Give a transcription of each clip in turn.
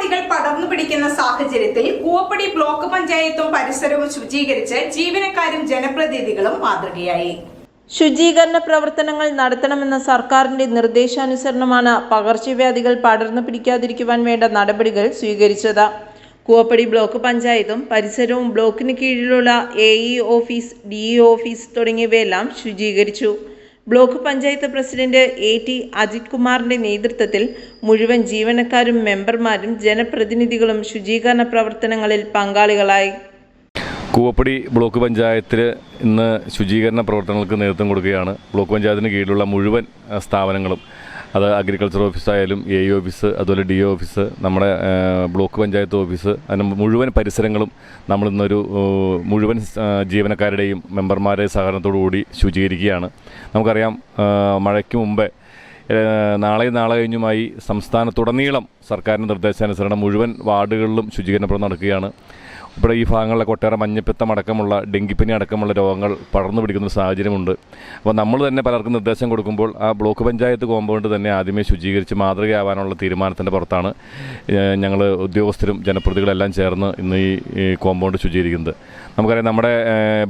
പകർച്ചവ്യാധികൾ പടർന്നു പിടിക്കുന്ന സാഹചര്യത്തിൽ കൂവപ്പടി ബ്ലോക്ക് പഞ്ചായത്തും പരിസരവും ശുചീകരിച്ച് ജീവനക്കാരും ജനപ്രതിനിധികളും മാതൃകയായി. ശുചീകരണ പ്രവർത്തനങ്ങൾ നടത്തണമെന്ന സർക്കാരിന്റെ നിർദ്ദേശാനുസരണമാണ് പകർച്ചവ്യാധികൾ പടർന്നു പിടിക്കാതിരിക്കുവാൻ വേണ്ട നടപടികൾ സ്വീകരിച്ചത്. കൂവപ്പടി ബ്ലോക്ക് പഞ്ചായത്തും പരിസരവും ബ്ലോക്കിന് കീഴിലുള്ള A E office D E office തുടങ്ങിയവയെല്ലാം ശുചീകരിച്ചു. Block panchayat president A T Ajith കുമാറിന്റെ നേതൃത്വത്തിൽ മുഴുവൻ ജീവനക്കാരും മെമ്പർമാരും ജനപ്രതിനിധികളും ശുചീകരണ പ്രവർത്തനങ്ങളിൽ പങ്കാളികളായി. കൂവപ്പടി ബ്ലോക്ക് പഞ്ചായത്തിൽ ഇന്ന് ശുചീകരണ പ്രവർത്തനങ്ങൾക്ക് നേതൃത്വം കൊടുക്കുകയാണ്. ബ്ലോക്ക് പഞ്ചായത്തിന് കീഴിലുള്ള മുഴുവൻ സ്ഥാപനങ്ങളും. അത് അഗ്രികൾച്ചർ ഓഫീസായാലും എ ഓഫീസ് അതുപോലെ ഡി ഓഫീസ് നമ്മുടെ ബ്ലോക്ക് പഞ്ചായത്ത് ഓഫീസ് അതിന് മുഴുവൻ പരിസരങ്ങളും നമ്മളിന്നൊരു മുഴുവൻ ജീവനക്കാരുടെയും മെമ്പർമാരുടെ സഹകരണത്തോടു കൂടി ശുചീകരിക്കുകയാണ്. നമുക്കറിയാം മഴയ്ക്ക് മുമ്പേ നാളെ നാളെ കഴിഞ്ഞുമായി സംസ്ഥാനത്തുടനീളം സർക്കാരിന്റെ നിർദ്ദേശാനുസരണം മുഴുവൻ വാർഡുകളിലും ശുചീകരണ പ്രവർത്തനം നടക്കുകയാണ്. ഇവിടെ ഈ ഭാഗങ്ങളിലൊക്കെ ഒട്ടേറെ മഞ്ഞപ്പിത്തം അടക്കമുള്ള ഡെങ്കിപ്പനി അടക്കമുള്ള രോഗങ്ങൾ പടർന്നു പിടിക്കുന്ന സാഹചര്യമുണ്ട്. അപ്പോൾ നമ്മൾ തന്നെ പലർക്കും നിർദ്ദേശം കൊടുക്കുമ്പോൾ ആ ബ്ലോക്ക് പഞ്ചായത്ത് കോമ്പൗണ്ട് തന്നെ ആദ്യമേ ശുചീകരിച്ച് മാതൃകയാവാനുള്ള തീരുമാനത്തിന്റെ പുറത്താണ് ഞങ്ങൾ ഉദ്യോഗസ്ഥരും ജനപ്രതികളെല്ലാം ചേർന്ന് ഇന്ന് ഈ കോമ്പൗണ്ട് ശുചീകരിക്കുന്നത്. നമുക്കറിയാം നമ്മുടെ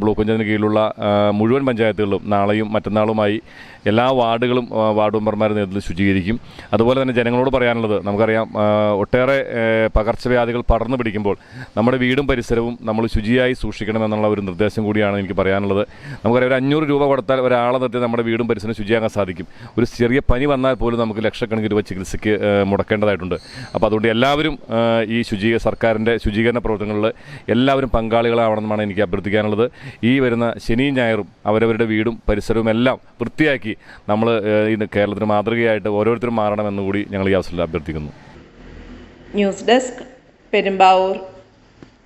ബ്ലോക്ക് പഞ്ചായത്തിന് കീഴിലുള്ള മുഴുവൻ പഞ്ചായത്തുകളിലും നാളെയും മറ്റന്നാളുമായി എല്ലാ വാർഡുകളും വാർഡ് മെമ്പർമാരുടെ നേതൃത്വത്തിൽ ശുചീകരിക്കും. അതുപോലെ തന്നെ ജനങ്ങളോട് പറയാനുള്ളത് നമുക്കറിയാം ഒട്ടേറെ പകർച്ചവ്യാധികൾ പടർന്നു പിടിക്കുമ്പോൾ നമ്മുടെ വീടും പരിസരവും നമ്മൾ ശുചിയായി സൂക്ഷിക്കണമെന്നുള്ള ഒരു നിർദ്ദേശം കൂടിയാണ് എനിക്ക് പറയാനുള്ളത്. നമുക്കറിയാം ഒരു അഞ്ഞൂറ് രൂപ കൊടുത്താൽ ഒരാളെ നിർത്തി നമ്മുടെ വീടും പരിസരം ശുചിയാക്കാൻ സാധിക്കും. ഒരു ചെറിയ പനി വന്നാൽ പോലും നമുക്ക് ലക്ഷക്കണക്കിന് രൂപ ചികിത്സയ്ക്ക് മുടക്കേണ്ടതായിട്ടുണ്ട്. അപ്പോൾ അതുകൊണ്ട് എല്ലാവരും ഈ ശുചീ സർക്കാരിന്റെ ശുചീകരണ പ്രവർത്തനങ്ങളിൽ എല്ലാവരും പങ്കാളികളാവണമെന്നാണ് എനിക്ക് അഭ്യർത്ഥിക്കാനുള്ളത്. ഈ വരുന്ന ശനിയും ഞായറും അവരവരുടെ വീടും പരിസരവും എല്ലാം വൃത്തിയാക്കി നമ്മൾ ഈ കേരളത്തിന് മാതൃകയായിട്ട് ഓരോരുത്തരും മാറണമെന്നുകൂടി ഞങ്ങൾ ഈ അവസരത്തിൽ അഭ്യർത്ഥിക്കുന്നു. News desk Perumbavoor.